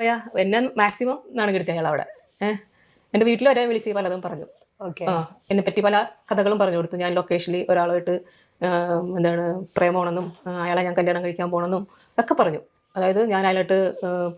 പറയാ എന്നെ മാക്സിമം നാണം കെടുത്തി അയാൾ അവിടെ ഏഹ് എന്റെ വീട്ടിൽ വരെ വിളിച്ച് പലതും പറഞ്ഞു. ആ എന്നെ പറ്റി പല കഥകളും പറഞ്ഞു കൊടുത്തു. ഞാൻ ലൊക്കേഷനിൽ ഒരാളായിട്ട് എന്താണ് പ്രേമമാണെന്നും അയാളെ ഞാൻ കല്യാണം കഴിക്കാൻ പോകണമെന്നും ഒക്കെ പറഞ്ഞു. അതായത് ഞാൻ അയാളായിട്ട്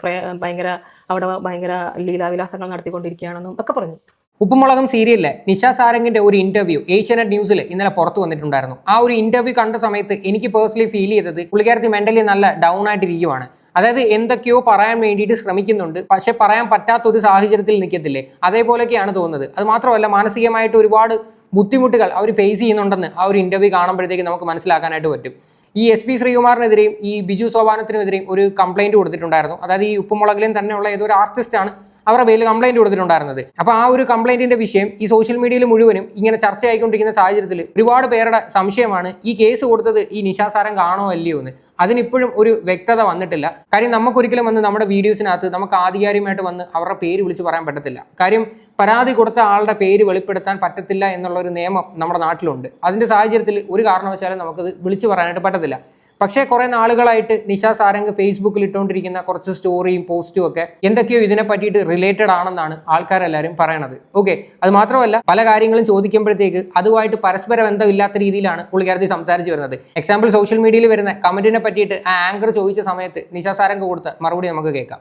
പ്രേ ഭയങ്കര അവിടെ ഭയങ്കര ലീലാവിലാസങ്ങൾ നടത്തിക്കൊണ്ടിരിക്കുകയാണെന്നും ഒക്കെ പറഞ്ഞു. ഉപ്പുമുളകം സീരിയലിലെ നിഷ സാരംഗിന്റെ ഒരു ഇന്റർവ്യൂ ഏഷ്യാനെറ്റ് ന്യൂസിൽ ഇന്നലെ പുറത്തു വന്നിട്ടുണ്ടായിരുന്നു. ആ ഒരു ഇന്റർവ്യൂ കണ്ട സമയത്ത് എനിക്ക് പേഴ്സണലി ഫീൽ ചെയ്തത് പുള്ളിക്കാരത്തി മെന്റലി നല്ല ഡൗൺ ആയിട്ടിരിക്കുവാണ്. അതായത് എന്തൊക്കെയോ പറയാൻ വേണ്ടിയിട്ട് ശ്രമിക്കുന്നുണ്ട്. പക്ഷെ പറയാൻ പറ്റാത്ത ഒരു സാഹചര്യത്തിൽ നിൽക്കത്തില്ലേ? അതേപോലെയൊക്കെയാണ് തോന്നുന്നത്. അത് മാത്രമല്ല മാനസികമായിട്ട് ഒരുപാട് ബുദ്ധിമുട്ടുകൾ അവർ ഫേസ് ചെയ്യുന്നുണ്ടെന്ന് ആ ഒരു ഇന്റർവ്യൂ കാണുമ്പോഴത്തേക്ക് നമുക്ക് മനസ്സിലാക്കാനായിട്ട് പറ്റും. ഈ എസ് പി ശ്രീകുമാറിനെതിരെയും ഈ ബിജു സോപാനത്തിനെതിരെയും ഒരു കംപ്ലൈന്റ് കൊടുത്തിട്ടുണ്ടായിരുന്നു. അതായത് ഈ ഉപ്പുമുളകിലും തന്നെയുള്ള ഏതൊരു ഒരു ആർട്ടിസ്റ്റാണ് അവരുടെ പേരിൽ കംപ്ലൈന്റ് കൊടുത്തിട്ടുണ്ടായിരുന്നത്. അപ്പോൾ ആ ഒരു കംപ്ലൈന്റിന്റെ വിഷയം ഈ സോഷ്യൽ മീഡിയയിൽ മുഴുവനും ഇങ്ങനെ ചർച്ചയായിക്കൊണ്ടിരിക്കുന്ന സാഹചര്യത്തിൽ ഒരുപാട് പേരുടെ സംശയമാണ് ഈ കേസ് കൊടുത്തത് ഈ നിശാസാരം കാണോ അല്ലയോ എന്ന്. അതിനിപ്പോഴും ഒരു വ്യക്തത വന്നിട്ടില്ല. കാര്യം നമുക്കൊരിക്കലും വന്ന് നമ്മുടെ വീഡിയോസിനകത്ത് നമുക്ക് ആധികാരികമായിട്ട് വന്ന് അവരുടെ പേര് വിളിച്ച് പറയാൻ പറ്റത്തില്ല. കാര്യം പരാതി കൊടുത്ത ആളുടെ പേര് വെളിപ്പെടുത്താൻ പറ്റത്തില്ല എന്നുള്ള ഒരു നിയമം നമ്മുടെ നാട്ടിലുണ്ട്. അതിന്റെ സാഹചര്യത്തിൽ ഒരു കാരണവശാലും നമുക്കത് വിളിച്ചു പറയാനായിട്ട് പറ്റത്തില്ല. പക്ഷേ കുറെ നാളുകളായിട്ട് നിഷ സാരംഗ് ഫേസ്ബുക്കിൽ ഇട്ടുകൊണ്ടിരിക്കുന്ന കുറച്ച് സ്റ്റോറിയും പോസ്റ്റും ഒക്കെ എന്തൊക്കെയോ ഇതിനെ പറ്റിയിട്ട് റിലേറ്റഡ് ആണെന്നാണ് ആൾക്കാരെല്ലാവരും പറയണത്. ഓക്കെ അത് മാത്രമല്ല പല കാര്യങ്ങളും ചോദിക്കുമ്പോഴത്തേക്ക് അതുമായിട്ട് പരസ്പര ബന്ധമില്ലാത്ത രീതിയിലാണ് പുള്ളിക്കാരത്തി സംസാരിച്ച് വരുന്നത്. എക്സാമ്പിൾ സോഷ്യൽ മീഡിയയിൽ വരുന്ന കമന്റിനെ പറ്റിയിട്ട് ആ ആങ്കർ ചോദിച്ച സമയത്ത് നിഷ സാരംഗ് കൊടുത്ത മറുപടി നമുക്ക് കേൾക്കാം.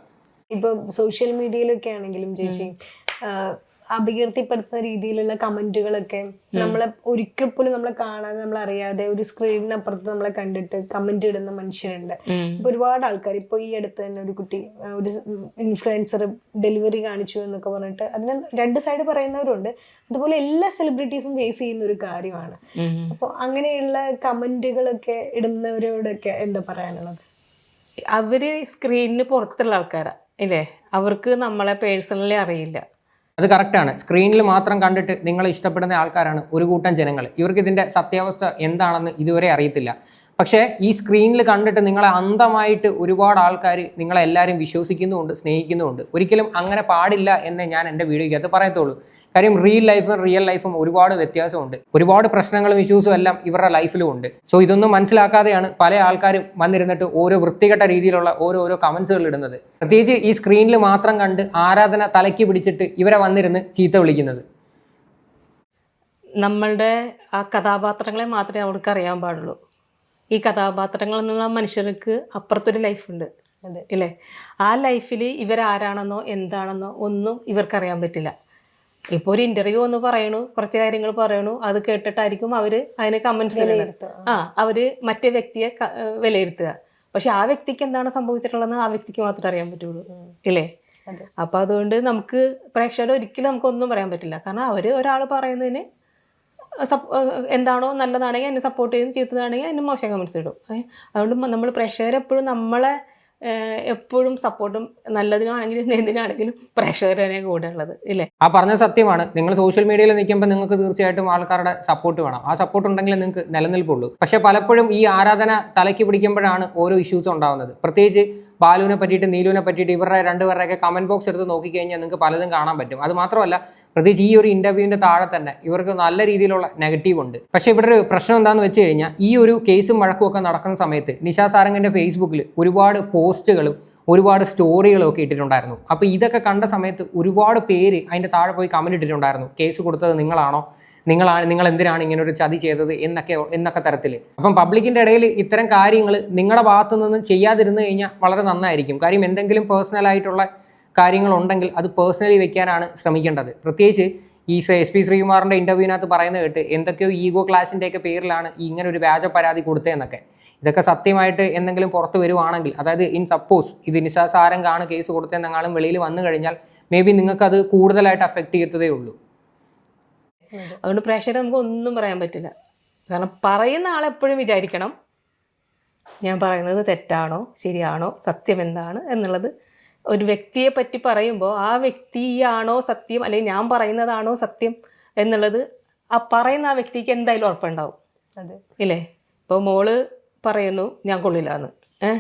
ഇപ്പൊ സോഷ്യൽ മീഡിയയിലൊക്കെ ആണെങ്കിലും ചേച്ചി അപകീർത്തിപ്പെടുത്തുന്ന രീതിയിലുള്ള കമന്റുകളൊക്കെ നമ്മളെ ഒരിക്കൽ പോലും നമ്മളെ കാണാതെ നമ്മൾ അറിയാതെ ഒരു സ്ക്രീനിനപ്പുറത്ത് നമ്മളെ കണ്ടിട്ട് കമന്റ് ഇടുന്ന മനുഷ്യരുണ്ട്. ഇപ്പൊ ഒരുപാട് ആൾക്കാർ ഇപ്പൊ ഈ അടുത്ത് തന്നെ ഒരു കുട്ടി ഒരു ഇൻഫ്ലുവൻസർ ഡെലിവറി കാണിച്ചു എന്നൊക്കെ പറഞ്ഞിട്ട് അതിന് രണ്ട് സൈഡ് പറയുന്നവരുണ്ട്. അതുപോലെ എല്ലാ സെലിബ്രിറ്റീസും ഫേസ് ചെയ്യുന്ന ഒരു കാര്യമാണ്. അപ്പോൾ അങ്ങനെയുള്ള കമന്റുകളൊക്കെ ഇടുന്നവരോടൊക്കെ എന്താ പറയാനുള്ളത്? അവർ സ്ക്രീനിന് പുറത്തുള്ള ആൾക്കാരാ ഇല്ലേ? അവർക്ക് നമ്മളെ പേഴ്സണലി അറിയില്ല. അത് കറക്റ്റാണ് സ്ക്രീനിൽ മാത്രം കണ്ടിട്ട് നിങ്ങളെ ഇഷ്ടപ്പെടുന്ന ആൾക്കാരാണ് ഒരു കൂട്ടം ജനങ്ങൾ. ഇവർക്ക് ഇതിന്റെ സത്യാവസ്ഥ എന്താണെന്ന് ഇതുവരെ അറിയത്തില്ല. പക്ഷേ ഈ സ്ക്രീനിൽ കണ്ടിട്ട് നിങ്ങളെ അന്ധമായിട്ട് ഒരുപാട് ആൾക്കാർ നിങ്ങളെ എല്ലാവരും വിശ്വസിക്കുന്നുമുണ്ട് സ്നേഹിക്കുന്നുമുണ്ട്. ഒരിക്കലും അങ്ങനെ പാടില്ല എന്ന് ഞാൻ എന്റെ വീഡിയോയ്ക്കകത്ത് പറയത്തുള്ളൂ. കാര്യം റിയൽ ലൈഫും റിയൽ ലൈഫും ഒരുപാട് വ്യത്യാസമുണ്ട്. ഒരുപാട് പ്രശ്നങ്ങളും ഇഷ്യൂസും എല്ലാം ഇവരുടെ ലൈഫിലും ഉണ്ട്. സോ ഇതൊന്നും മനസ്സിലാക്കാതെയാണ് പല ആൾക്കാരും വന്നിരുന്നിട്ട് ഓരോ വൃത്തികെട്ട രീതിയിലുള്ള ഓരോരോ കമൻസുകൾ ഇടുന്നത്. പ്രത്യേകിച്ച് ഈ സ്ക്രീനിൽ മാത്രം കണ്ട് ആരാധന തലയ്ക്ക് പിടിച്ചിട്ട് ഇവരെ വന്നിരുന്ന് ചീത്ത വിളിക്കുന്നത്. നമ്മളുടെ ആ കഥാപാത്രങ്ങളെ മാത്രമേ അവർക്ക് അറിയാൻ പാടുള്ളൂ. ഈ കഥാപാത്രങ്ങൾ എന്നുള്ള മനുഷ്യർക്ക് അപ്പുറത്തൊരു ലൈഫുണ്ട് അല്ലേ ആ ലൈഫിൽ ഇവരാരാണെന്നോ എന്താണെന്നോ ഒന്നും ഇവർക്കറിയാൻ പറ്റില്ല. ഇപ്പോൾ ഒരു ഇന്റർവ്യൂ ഒന്ന് പറയണു കുറച്ച് കാര്യങ്ങൾ പറയണു അത് കേട്ടിട്ടായിരിക്കും അവർ അതിന് കമന്റ്സ്. ആ അവർ മറ്റേ വ്യക്തിയെ വിലയിരുത്തുക. പക്ഷെ ആ വ്യക്തിക്ക് എന്താണ് സംഭവിച്ചിട്ടുള്ളതെന്ന് ആ വ്യക്തിക്ക് മാത്രമേ അറിയാൻ പറ്റുള്ളൂ. ഇല്ലേ? അപ്പൊ അതുകൊണ്ട് നമുക്ക് പ്രേക്ഷകർ ഒരിക്കലും നമുക്കൊന്നും പറയാൻ പറ്റില്ല. കാരണം അവർ ഒരാൾ പറയുന്നതിന് എന്താണോ നല്ലതാണെങ്കിൽ അതിനെ സപ്പോർട്ട് ചെയ്യും ചീത്തതാണെങ്കിൽ അതിന് മോശം കമൻസ് ഇടും. അതുകൊണ്ട് നമ്മൾ പ്രേക്ഷകരെപ്പോഴും നമ്മളെ എപ്പോഴും സപ്പോർട്ടും നല്ലതിനാണെങ്കിലും എന്തിനാണെങ്കിലും പ്രേക്ഷകർ തന്നെ കൂടെ ഉള്ളത് ഇല്ലേ? ആ പറഞ്ഞ സത്യമാണ്. നിങ്ങൾ സോഷ്യൽ മീഡിയയിൽ നിൽക്കുമ്പോൾ നിങ്ങൾക്ക് തീർച്ചയായിട്ടും ആൾക്കാരുടെ സപ്പോർട്ട് വേണം. ആ സപ്പോർട്ട് ഉണ്ടെങ്കിൽ നിങ്ങൾക്ക് നിലനിൽപ്പുള്ളൂ. പക്ഷെ പലപ്പോഴും ഈ ആരാധന തലയ്ക്ക് പിടിക്കുമ്പോഴാണ് ഓരോ ഇഷ്യൂസ് ഉണ്ടാകുന്നത് പ്രത്യേകിച്ച് ബാലുവിനെ പറ്റിയിട്ട് നീലുവിനെ പറ്റിയിട്ട് ഇവരുടെ രണ്ടുപേരുടെയൊക്കെ കമന്റ് ബോക്സ് എടുത്ത് നോക്കിക്കഴിഞ്ഞാൽ നിങ്ങൾക്ക് പലതും കാണാൻ പറ്റും. അത് മാത്രമല്ല പ്രത്യേകിച്ച് ഈ ഒരു ഇന്റർവ്യൂവിന്റെ താഴെ തന്നെ ഇവർക്ക് നല്ല രീതിയിലുള്ള നെഗറ്റീവ് ഉണ്ട്. പക്ഷേ ഇവിടെ ഒരു പ്രശ്നം എന്താണെന്ന് വെച്ച് കഴിഞ്ഞാൽ ഈ ഒരു കേസും വഴക്കും ഒക്കെ നടക്കുന്ന സമയത്ത് നിഷാ സാരംഗിന്റെ ഫേസ്ബുക്കിൽ ഒരുപാട് പോസ്റ്റുകളും ഒരുപാട് സ്റ്റോറികളും ഒക്കെ ഇട്ടിട്ടുണ്ടായിരുന്നു. അപ്പോൾ ഇതൊക്കെ കണ്ട സമയത്ത് ഒരുപാട് പേര് അതിന്റെ താഴെ പോയി കമന്റ് ഇട്ടിട്ടുണ്ടായിരുന്നു. കേസ് കൊടുത്തത് നിങ്ങളാണോ? നിങ്ങളാണ് നിങ്ങൾ എന്തിനാണ് ഇങ്ങനെ ഒരു ചതി ചെയ്തത് എന്നൊക്കെ എന്നൊക്കെ തരത്തിൽ അപ്പം പബ്ലിക്കിന്റെ ഇടയിൽ ഇത്തരം കാര്യങ്ങൾ നിങ്ങളുടെ ഭാഗത്തു നിന്നും ചെയ്യാതിരുന്നു കഴിഞ്ഞാൽ വളരെ നന്നായിരിക്കും. കാര്യം എന്തെങ്കിലും പേഴ്സണലായിട്ടുള്ള കാര്യങ്ങളുണ്ടെങ്കിൽ അത് പേഴ്സണലി വെക്കാനാണ് ശ്രമിക്കേണ്ടത്. പ്രത്യേകിച്ച് ഈ എസ് പി ശ്രീകുമാറിന്റെ ഇന്റർവ്യൂവിനകത്ത് പറയുന്നത് കേട്ട് എന്തൊക്കെയോ ഈഗോ ക്ലാഷിന്റെയൊക്കെ പേരിലാണ് ഇങ്ങനെ ഒരു വ്യാജ പരാതി കൊടുത്തതെന്നൊക്കെ. ഇതൊക്കെ സത്യമായിട്ട് എന്തെങ്കിലും പുറത്ത് വരുവാണെങ്കിൽ അതായത് ഇൻ സപ്പോസ് ഇത് നിശാസാരം കാണും കേസ് കൊടുത്തതെന്നെങ്ങാളും വെളിയിൽ വന്നു കഴിഞ്ഞാൽ മേ ബി നിങ്ങൾക്ക് അത് കൂടുതലായിട്ട് അഫക്റ്റ് ചെയ്യത്തതേ ഉള്ളൂ. അതുകൊണ്ട് പ്രേക്ഷകരെ നമുക്ക് ഒന്നും പറയാൻ പറ്റില്ല. കാരണം പറയുന്ന ആളെപ്പോഴും വിചാരിക്കണം ഞാൻ പറയുന്നത് തെറ്റാണോ ശരിയാണോ സത്യം എന്താണ് എന്നുള്ളത്. ഒരു വ്യക്തിയെ പറ്റി പറയുമ്പോൾ ആ വ്യക്തിയാണോ സത്യം അല്ലെങ്കിൽ ഞാൻ പറയുന്നതാണോ സത്യം എന്നുള്ളത് ആ പറയുന്ന ആ വ്യക്തിക്ക് എന്തായാലും ഉറപ്പുണ്ടാവും. അതെ. ഇല്ലേ? ഇപ്പോൾ മോൾ പറയുന്നു ഞാൻ കൊള്ളില്ല എന്ന് ഏ?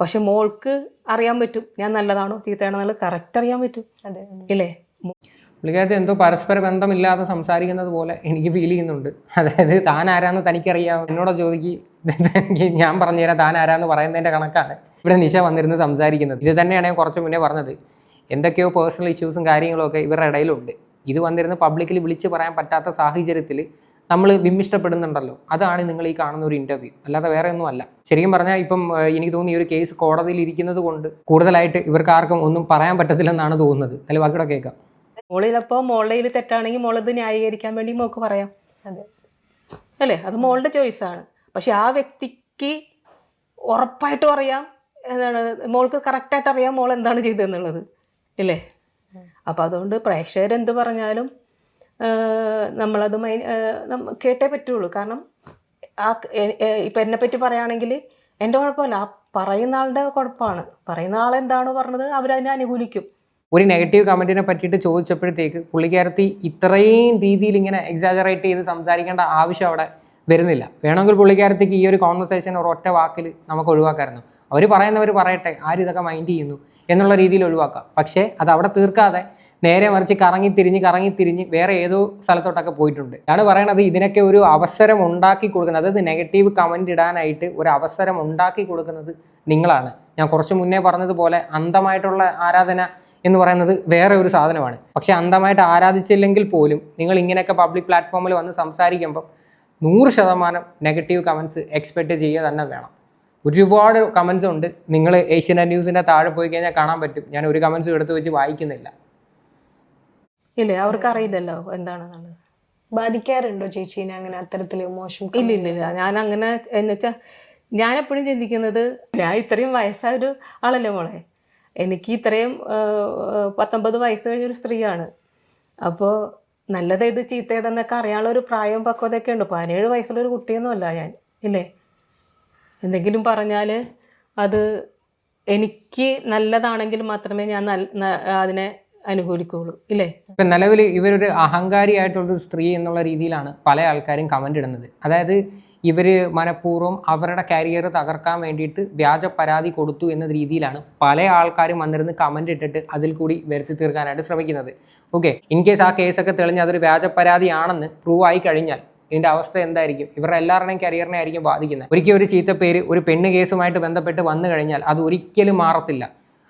പക്ഷെ മോൾക്ക് അറിയാൻ പറ്റും ഞാൻ നല്ലതാണോ ചീത്തയാണോ എന്നുള്ളത് കറക്റ്റ് അറിയാൻ പറ്റും. അതെ. ഇല്ലേ? പുള്ളിക്കകത്ത് എന്തോ പരസ്പര ബന്ധമില്ലാതെ സംസാരിക്കുന്നത് പോലെ എനിക്ക് ഫീൽ ചെയ്യുന്നുണ്ട്. അതായത് താൻ ആരാന്ന് തനിക്കറിയാം. എന്നോട് ചോദിക്ക്. ഞാൻ പറഞ്ഞുതരാം താൻ ആരാന്ന് പറയുന്നതിന്റെ കണക്കാണ്. ഇവിടെ നിശ വന്നിരുന്ന് സംസാരിക്കുന്നത്. ഇത് തന്നെയാണ് ഞാൻ കുറച്ച് മുന്നേ പറഞ്ഞത്. എന്തൊക്കെയോ പേഴ്സണൽ ഇഷ്യൂസും കാര്യങ്ങളും ഒക്കെ ഇവരുടെ ഇടയിലുണ്ട്. ഇത് വന്നിരുന്ന് പബ്ലിക്കിൽ വിളിച്ച് പറയാൻ പറ്റാത്ത സാഹചര്യത്തിൽ നമ്മൾ വിമ്മിഷ്ടപ്പെടുന്നുണ്ടല്ലോ. അതാണ് നിങ്ങൾ ഈ കാണുന്ന ഒരു ഇന്റർവ്യൂ അല്ലാതെ വേറെ ഒന്നും അല്ല. ശരിക്കും പറഞ്ഞാൽ ഇപ്പം എനിക്ക് തോന്നി ഈ ഒരു കേസ് കോടതിയിൽ ഇരിക്കുന്നത് കൊണ്ട് കൂടുതലായിട്ട് ഇവർക്ക് ആർക്കും ഒന്നും പറയാൻ പറ്റത്തില്ലെന്നാണ് തോന്നുന്നത്. അതിൽ ബാക്കിയുടെ കേൾക്കാം. മോളിലപ്പോൾ മോളുടെ തെറ്റാണെങ്കിൽ മോളത് ന്യായീകരിക്കാൻ വേണ്ടി മോൾക്ക് പറയാം. അതെ. അല്ലേ? അത് മോളുടെ ചോയ്സാണ് പക്ഷെ ആ വ്യക്തിക്ക് ഉറപ്പായിട്ടും അറിയാം എന്താണ് മോൾക്ക് കറക്റ്റായിട്ട് അറിയാം മോൾ എന്താണ് ചെയ്തതെന്നുള്ളത്. ഇല്ലേ? അപ്പോൾ അതുകൊണ്ട് പ്രേക്ഷകരെന്ത് പറഞ്ഞാലും നമ്മളത് മൈ കേട്ടേ പറ്റുള്ളൂ. കാരണം ആ ഇപ്പം എന്നെ പറ്റി പറയുകയാണെങ്കിൽ എന്റെ കുഴപ്പമില്ല. ആ പറയുന്ന ആളുടെ കുഴപ്പമാണ്. പറയുന്ന ആളെന്താണോ പറഞ്ഞത് അവരതിനെ അനുകൂലിക്കും. ഒരു നെഗറ്റീവ് കമന്റിനെ പറ്റിയിട്ട് ചോദിച്ചപ്പോഴത്തേക്ക് പുള്ളിക്കാരത്തി ഇത്രയും രീതിയിൽ ഇങ്ങനെ എക്സാജറേറ്റ് ചെയ്ത് സംസാരിക്കേണ്ട ആവശ്യം അവിടെ വരുന്നില്ല. വേണമെങ്കിൽ പുള്ളിക്കാരത്തേക്ക് ഈ ഒരു കോൺവെർസേഷൻ ഒറ്റ വാക്കിൽ നമുക്ക് ഒഴിവാക്കായിരുന്നു അവർ പറയുന്നവർ പറയട്ടെ ആര് ഇതൊക്കെ മൈൻഡ് ചെയ്യുന്നു എന്നുള്ള രീതിയിൽ ഒഴിവാക്കാം. പക്ഷേ അത് അവിടെ തീർക്കാതെ നേരെ മറിച്ച് കറങ്ങി തിരിഞ്ഞ് കറങ്ങി തിരിഞ്ഞ് വേറെ ഏതോ സ്ഥലത്തോട്ടൊക്കെ പോയിട്ടുണ്ട്. ഞാൻ പറയണത് ഇതിനൊക്കെ ഒരു അവസരം ഉണ്ടാക്കി കൊടുക്കുന്നത് അതായത് നെഗറ്റീവ് കമന്റ് ഇടാനായിട്ട് ഒരു അവസരം ഉണ്ടാക്കി കൊടുക്കുന്നത് നിങ്ങളാണ്. ഞാൻ കുറച്ച് മുന്നേ പറഞ്ഞതുപോലെ അന്ധമായിട്ടുള്ള ആരാധന എന്ന് പറയുന്നത് വേറെ ഒരു സാധനമാണ്. പക്ഷെ അന്ധമായിട്ട് ആരാധിച്ചില്ലെങ്കിൽ പോലും നിങ്ങൾ ഇങ്ങനെയൊക്കെ പബ്ലിക് പ്ലാറ്റ്ഫോമിൽ വന്ന് സംസാരിക്കുമ്പം നൂറ് ശതമാനം നെഗറ്റീവ് കമൻസ് എക്സ്പെക്റ്റ് ചെയ്യുക തന്നെ വേണം. ഒരുപാട് കമൻസ് ഉണ്ട്. നിങ്ങൾ ഏഷ്യനെറ്റ് ന്യൂസിന്റെ താഴെ പോയി കഴിഞ്ഞാൽ കാണാൻ പറ്റും. ഞാൻ ഒരു കമൻസും എടുത്ത് വെച്ച് വായിക്കുന്നില്ല. ഇല്ലേ? അവർക്ക് അറിയില്ലല്ലോ എന്താണെന്നുള്ളത്. ബാധിക്കാറുണ്ടോ ചേച്ചീനെ അങ്ങനെ അത്തരത്തിൽ മോശം ഇല്ല ഇല്ല ഇല്ല. ഞാൻ അങ്ങനെ എന്ന് വെച്ചാൽ ഞാൻ എപ്പോഴും ചിന്തിക്കുന്നത് ഞാൻ ഇത്രയും വയസ്സായ ഒരു ആളല്ലേ മോളെ? എനിക്ക് ഇത്രയും പത്തൊമ്പത് വയസ്സ് കഴിഞ്ഞൊരു സ്ത്രീയാണ്. അപ്പോൾ നല്ലതേത് ചീത്തയേതെന്നൊക്കെ അറിയാനുള്ള ഒരു പ്രായവും പക്വതയൊക്കെ ഉണ്ട്. പതിനേഴ് വയസ്സുള്ളൊരു കുട്ടിയൊന്നുമല്ല ഞാൻ ഇല്ലേ? എന്തെങ്കിലും പറഞ്ഞാൽ അത് എനിക്ക് നല്ലതാണെങ്കിൽ മാത്രമേ ഞാൻ അതിനെ അനുകൂലിക്കുകയുള്ളൂ ഇല്ലേ? ഇപ്പം നിലവിൽ ഇവരൊരു അഹങ്കാരിയായിട്ടുള്ളൊരു സ്ത്രീ എന്നുള്ള രീതിയിലാണ് പല ആൾക്കാരും കമന്റ് ഇടുന്നത്. അതായത് ഇവർ മനഃപൂർവം അവരുടെ കരിയർ തകർക്കാൻ വേണ്ടിയിട്ട് വ്യാജ പരാതി കൊടുത്തു എന്ന രീതിയിലാണ് പല ആൾക്കാരും വന്നിരുന്ന് കമന്റ് ഇട്ടിട്ട് അതിൽ കൂടി വരുത്തി തീർക്കാനായിട്ട് ശ്രമിക്കുന്നത്. ഓക്കെ ഇൻ കേസ് ആ കേസൊക്കെ തെളിഞ്ഞ് അതൊരു വ്യാജ പരാതിയാണെന്ന് പ്രൂവ് ആയി കഴിഞ്ഞാൽ ഇതിന്റെ അവസ്ഥ എന്തായിരിക്കും? ഇവരുടെ എല്ലാവരുടെയും കരിയറിനെ ആയിരിക്കും ബാധിക്കുന്നത്. ഒരിക്കൽ ഒരു ചീത്ത പേര് ഒരു പെണ്ണ് കേസുമായിട്ട് ബന്ധപ്പെട്ട് വന്നു കഴിഞ്ഞാൽ അത് ഒരിക്കലും മാറത്തില്ല.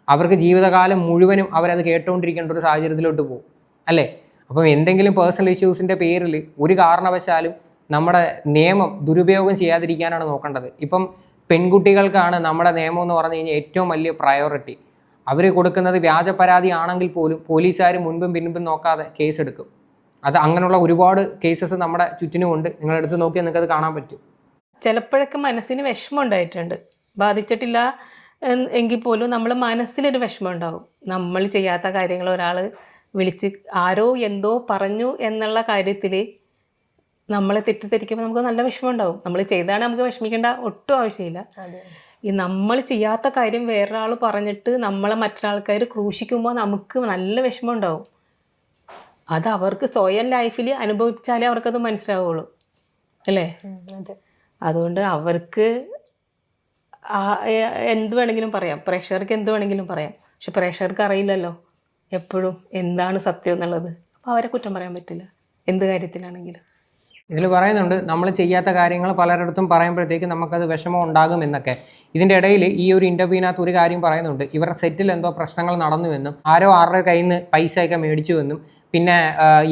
അവർക്ക് ജീവിതകാലം മുഴുവനും അവരത് കേട്ടുകൊണ്ടിരിക്കേണ്ട ഒരു സാഹചര്യത്തിലോട്ട് പോകും അല്ലേ? അപ്പം എന്തെങ്കിലും പേഴ്സണൽ ഇഷ്യൂസിന്റെ പേരിൽ ഒരു കാരണവശാലും നമ്മുടെ നിയമം ദുരുപയോഗം ചെയ്യാതിരിക്കാനാണ് നോക്കേണ്ടത്. ഇപ്പം പെൺകുട്ടികൾക്കാണ് നമ്മുടെ നിയമം എന്ന് പറഞ്ഞു കഴിഞ്ഞാൽ ഏറ്റവും വലിയ പ്രയോറിറ്റി അവർ കൊടുക്കുന്നത് വ്യാജ പരാതി ആണെങ്കിൽ പോലും പോലീസുകാർ മുൻപും പിൻപും നോക്കാതെ കേസ് എടുക്കും. അത് അങ്ങനെയുള്ള ഒരുപാട് കേസസ് നമ്മുടെ ചുറ്റിനുമുണ്ട് നിങ്ങളെടുത്ത് നോക്കിയാൽ നിങ്ങൾക്ക് അത് കാണാൻ പറ്റും. ചിലപ്പോഴൊക്കെ മനസ്സിന് വിഷമം ഉണ്ടായിട്ടുണ്ട്. ബാധിച്ചിട്ടില്ല എങ്കിൽ പോലും നമ്മൾ മനസ്സിലൊരു വിഷമം ഉണ്ടാവും. നമ്മൾ ചെയ്യാത്ത കാര്യങ്ങൾ ഒരാൾ വിളിച്ച് ആരോ എന്തോ പറഞ്ഞു എന്നുള്ള കാര്യത്തിൽ നമ്മളെ തെറ്റിദ്ധരിക്കുമ്പോൾ നമുക്ക് നല്ല വിഷമം ഉണ്ടാവും. നമ്മൾ ചെയ്താണ് നമുക്ക് വിഷമിക്കേണ്ട ഒട്ടും ആവശ്യമില്ല. ഈ നമ്മൾ ചെയ്യാത്ത കാര്യം വേറൊരാൾ പറഞ്ഞിട്ട് നമ്മളെ മറ്റൊരാൾക്കാർ ക്രൂശിക്കുമ്പോൾ നമുക്ക് നല്ല വിഷമം ഉണ്ടാവും. അത് അവർക്ക് സ്വയം ലൈഫിൽ അനുഭവിച്ചാലേ അവർക്കത് മനസ്സിലാവുള്ളൂ. അല്ലേ? അതുകൊണ്ട് അവർക്ക് എന്ത് വേണമെങ്കിലും പറയാം. പ്രേക്ഷകർക്ക് എന്ത് വേണമെങ്കിലും പറയാം. പക്ഷെ പ്രേക്ഷകർക്ക് അറിയില്ലല്ലോ എപ്പോഴും എന്താണ് സത്യം എന്നുള്ളത്. അപ്പോൾ അവരെ കുറ്റം പറയാൻ പറ്റില്ല. എന്ത് കാര്യത്തിലാണെങ്കിലും. ഇതിൽ പറയുന്നുണ്ട് നമ്മൾ ചെയ്യാത്ത കാര്യങ്ങൾ പലരിടത്തും പറയുമ്പോഴത്തേക്ക് നമുക്കത് വിഷമം ഉണ്ടാകും എന്നൊക്കെ. ഇതിന്റെ ഇടയിൽ ഈ ഒരു ഇന്റർവ്യൂവിനകത്ത് ഒരു കാര്യം പറയുന്നുണ്ട് ഇവരുടെ സെറ്റിൽ എന്തോ പ്രശ്നങ്ങൾ നടന്നുവെന്നും ആരോ ആരുടെ കയ്യിൽ നിന്ന് പൈസയൊക്കെ മേടിച്ചുവെന്നും പിന്നെ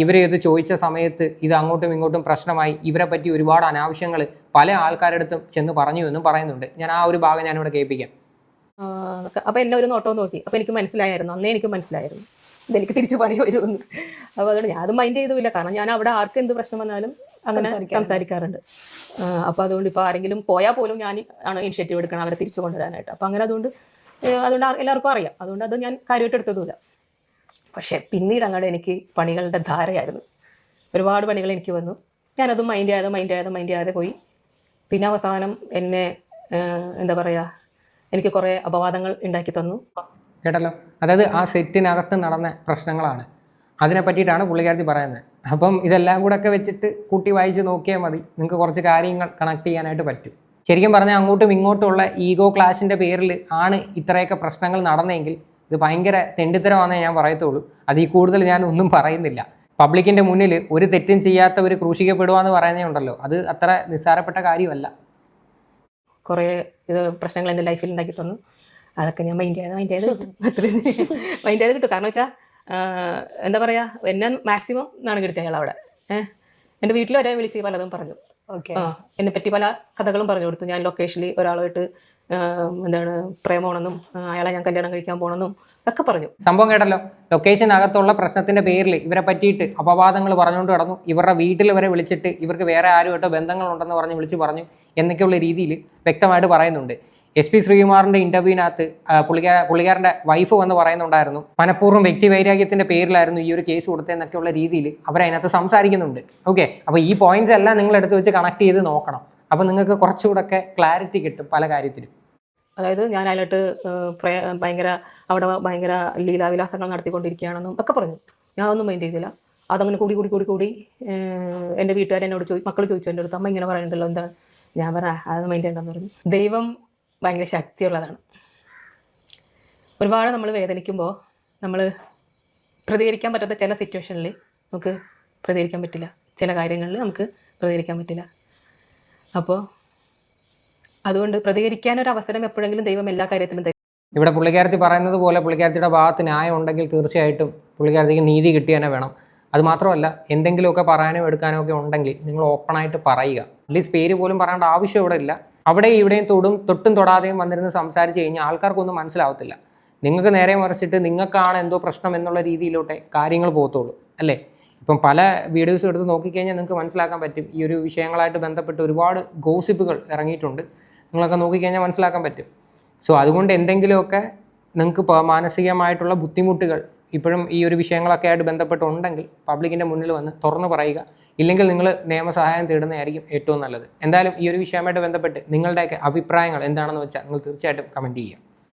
ഇവരെ ഇത് ചോദിച്ച സമയത്ത് ഇത് അങ്ങോട്ടും ഇങ്ങോട്ടും പ്രശ്നമായി ഇവരെ പറ്റി ഒരുപാട് അനാവശ്യങ്ങൾ പല ആൾക്കാരുടെ അടുത്തും ചെന്ന് പറഞ്ഞുവെന്നും പറയുന്നുണ്ട്. ഞാൻ ആ ഒരു ഭാഗം ഞാനിവിടെ കേൾപ്പിക്കാം. അപ്പോൾ എന്നെ ഒരു നോട്ടം നോക്കി. അപ്പോൾ എനിക്ക് മനസ്സിലായിരുന്നു അന്നേ എനിക്ക് മനസ്സിലായിരുന്നു ഇതെനിക്ക് തിരിച്ചു പണി വരുമെന്ന്. അപ്പോൾ അതുകൊണ്ട് ഞാൻ അത് മൈൻഡ് ചെയ്തുമില്ല. കാരണം ഞാൻ അവിടെ ആർക്ക് എന്ത് പ്രശ്നം വന്നാലും അങ്ങനെ സംസാരിക്കാറുണ്ട്. അപ്പോൾ അതുകൊണ്ട് ഇപ്പോൾ ആരെങ്കിലും പോയാൽ പോലും ഞാൻ ആണ് ഇനിഷ്യേറ്റീവ് എടുക്കണം അവരെ തിരിച്ചു കൊണ്ടുവരാനായിട്ട്. അപ്പോൾ അങ്ങനെ അതുകൊണ്ട് അതുകൊണ്ട് എല്ലാവർക്കും അറിയാം. അതുകൊണ്ട് അത് ഞാൻ കാര്യമായിട്ട് എടുത്തതുമില്ല. പക്ഷേ പിന്നീട് അങ്ങോട്ട് എനിക്ക് പണികളുടെ ധാരയായിരുന്നു. ഒരുപാട് പണികൾ എനിക്ക് വന്നു. ഞാനത് മൈൻഡ് ചെയ്യാതെ മൈൻഡ് ചെയ്യാതെ മൈൻഡ് ചെയ്യാതെ പോയി. പിന്നെ അവസാനം എന്നെ എന്താ പറയുക എനിക്ക് കുറേ അപവാദങ്ങൾ ഉണ്ടാക്കി തന്നു. കേട്ടല്ലോ? അതായത് ആ സെറ്റിനകത്ത് നടന്ന പ്രശ്നങ്ങളാണ്. അതിനെ പറ്റിയിട്ടാണ് പുള്ളിക്കാരത്തി പറയുന്നത്. അപ്പം ഇതെല്ലാം കൂടെ ഒക്കെ വെച്ചിട്ട് കൂട്ടി വായിച്ച് നോക്കിയാൽ മതി. നിങ്ങൾക്ക് കുറച്ച് കാര്യങ്ങൾ കണക്ട് ചെയ്യാനായിട്ട് പറ്റും. ശരിക്കും പറഞ്ഞാൽ അങ്ങോട്ടും ഇങ്ങോട്ടുമുള്ള ഈഗോ ക്ലാഷിന്റെ പേരിൽ ആണ് ഇത്രയൊക്കെ പ്രശ്നങ്ങൾ നടന്നെങ്കിൽ ഇത് ഭയങ്കര തെണ്ടിത്തരമാണെന്നേ ഞാൻ പറയത്തുള്ളൂ. അതിൽ കൂടുതൽ ഞാൻ ഒന്നും പറയുന്നില്ല. പബ്ലിക്കിന്റെ മുന്നിൽ ഒരു തെറ്റും ചെയ്യാത്തവർ ക്രൂശിക്കപ്പെടുക എന്ന് പറയുന്നേ ഉണ്ടല്ലോ. അത് അത്ര നിസ്സാരപ്പെട്ട കാര്യമല്ല. കുറേ ഇത് പ്രശ്നങ്ങൾ എന്റെ ലൈഫിൽ ഉണ്ടാക്കി തന്നു. അതൊക്കെ ഞാൻ മൈൻഡ് ചെയ്യാതെ മൈൻഡ് ചെയ്ത് മൈൻഡ് ചെയ്ത് കിട്ടും. കാരണം വെച്ചാൽ എന്താ പറയുക എന്നെ മാക്സിമം നാണുകെടുത്തി അയാൾ അവിടെ ഏഹ് എന്റെ വീട്ടിൽ വരെ വിളിച്ച് പലതും പറഞ്ഞു. ഓക്കെ. ആ എന്നെ പറ്റി പല കഥകളും പറഞ്ഞു കൊടുത്തു. ഞാൻ ലൊക്കേഷനിൽ ഒരാളുമായിട്ട് എന്താണ് പ്രേമമാണെന്നും അയാളെ ഞാൻ കല്യാണം കഴിക്കാൻ പോകണമെന്നും ഒക്കെ പറഞ്ഞു. സംഭവം കേട്ടല്ലോ. ലൊക്കേഷൻ അകത്തുള്ള പ്രശ്നത്തിന്റെ പേരിൽ ഇവരെ പറ്റിയിട്ട് അപവാദങ്ങൾ പറഞ്ഞുകൊണ്ട് കടന്നു ഇവരുടെ വീട്ടിൽ വരെ വിളിച്ചിട്ട് ഇവർക്ക് വേറെ ആരുമായിട്ടോ ബന്ധങ്ങളുണ്ടെന്ന് പറഞ്ഞ് വിളിച്ച് പറഞ്ഞു എന്നൊക്കെയുള്ള രീതിയിൽ വ്യക്തമായിട്ട് പറയുന്നുണ്ട്. എസ് പി ശ്രീകുമാറിന്റെ ഇന്റർവ്യൂവിനകത്ത് പുള്ളിക്കാര പുള്ളിക്കാരന്റെ വൈഫ് വന്ന് പറയുന്നുണ്ടായിരുന്നു മനഃപൂർവം വ്യക്തി വൈരാഗ്യത്തിന്റെ പേരിലായിരുന്നു ഈ ഒരു കേസ് കൊടുത്തതെന്നൊക്കെയുള്ള രീതിയിൽ അവരതിനകത്ത് സംസാരിക്കുന്നുണ്ട്. ഓക്കെ അപ്പോൾ ഈ പോയിന്റ്സ് എല്ലാം നിങ്ങൾ എടുത്ത് വെച്ച് കണക്ട് ചെയ്ത് നോക്കണം. അപ്പോൾ നിങ്ങൾക്ക് കുറച്ചുകൂടെ ക്ലാരിറ്റി കിട്ടും പല കാര്യത്തിലും. അതായത് ഞാൻ അതിലോട്ട് ഭയങ്കര അവിടെ ഭയങ്കര ലീലാവിലാസങ്ങൾ നടത്തിക്കൊണ്ടിരിക്കുകയാണെന്നും ഒക്കെ പറഞ്ഞു. ഞാൻ ഒന്നും മൈൻഡ് ചെയ്തില്ല. അതങ്ങനെ കൂടി കൂടി കൂടി കൂടി എന്റെ വീട്ടുകാരെന്നോട് ചോദിച്ചു മക്കൾ ചോദിച്ചു എന്റെ അടുത്ത് അമ്മ ഇങ്ങനെ പറയുന്നുണ്ടല്ലോ എന്താ ഞാൻ പറ അത് മൈൻഡ് ചെയ്യണ്ടെന്ന് പറഞ്ഞു. ദൈവം ഭയങ്കര ശക്തിയുള്ളതാണ്. ഒരുപാട് നമ്മൾ വേദനിക്കുമ്പോൾ നമ്മൾ പ്രതികരിക്കാൻ പറ്റാത്ത ചില സിറ്റുവേഷനിൽ നമുക്ക് പ്രതികരിക്കാൻ പറ്റില്ല. ചില കാര്യങ്ങളിൽ നമുക്ക് പ്രതികരിക്കാൻ പറ്റില്ല. അപ്പോൾ അതുകൊണ്ട് പ്രതികരിക്കാൻ ഒരു അവസരം എപ്പോഴെങ്കിലും ദൈവം എല്ലാ കാര്യത്തിലും ഇവിടെ പുള്ളിക്കാരത്തി പറയുന്നത് പോലെ പുള്ളിക്കാരത്തിയുടെ ഭാഗത്ത് ന്യായം ഉണ്ടെങ്കിൽ തീർച്ചയായിട്ടും പുള്ളിക്കാരത്തിക്ക് നീതി കിട്ടി തന്നെ വേണം. അത് മാത്രമല്ല എന്തെങ്കിലുമൊക്കെ പറയാനോ എടുക്കാനോ ഒക്കെ ഉണ്ടെങ്കിൽ നിങ്ങൾ ഓപ്പണായിട്ട് പറയുക. അറ്റ്ലീസ്റ്റ് പേര് പോലും പറയേണ്ട ആവശ്യം ഇവിടെ ഇല്ല. അവിടെ ഇവിടെയും തൊടും തൊട്ടും തൊടാതെയും വന്നിരുന്ന് സംസാരിച്ച് കഴിഞ്ഞാൽ ആൾക്കാർക്കൊന്നും മനസ്സിലാവത്തില്ല. നിങ്ങൾക്ക് നേരെ മറിച്ചിട്ട് നിങ്ങൾക്കാണ് എന്തോ പ്രശ്നം എന്നുള്ള രീതിയിലോട്ടെ കാര്യങ്ങൾ പോകത്തുള്ളൂ അല്ലേ? ഇപ്പം പല വീഡിയോസും എടുത്ത് നോക്കിക്കഴിഞ്ഞാൽ നിങ്ങൾക്ക് മനസ്സിലാക്കാൻ പറ്റും. ഈ ഒരു വിഷയങ്ങളായിട്ട് ബന്ധപ്പെട്ട് ഒരുപാട് ഗോസിപ്പുകൾ ഇറങ്ങിയിട്ടുണ്ട്. നിങ്ങളൊക്കെ നോക്കിക്കഴിഞ്ഞാൽ മനസ്സിലാക്കാൻ പറ്റും. സോ അതുകൊണ്ട് എന്തെങ്കിലുമൊക്കെ നിങ്ങൾക്ക് മാനസികമായിട്ടുള്ള ബുദ്ധിമുട്ടുകൾ ഇപ്പോഴും ഈ ഒരു വിഷയങ്ങളൊക്കെ ആയിട്ട് ബന്ധപ്പെട്ടുണ്ടെങ്കിൽ പബ്ലിക്കിന്റെ മുന്നിൽ വന്ന് തുറന്നു പറയുക. ഇല്ലെങ്കിൽ നിങ്ങൾ നിയമസഹായം തേടുന്നതായിരിക്കും ഏറ്റവും നല്ലത്. എന്തായാലും ഈ ഒരു വിഷയമായിട്ട് ബന്ധപ്പെട്ട് നിങ്ങളുടെയൊക്കെ അഭിപ്രായങ്ങൾ എന്താണെന്ന് വെച്ചാൽ നിങ്ങൾ തീർച്ചയായിട്ടും കമന്റ് ചെയ്യുക.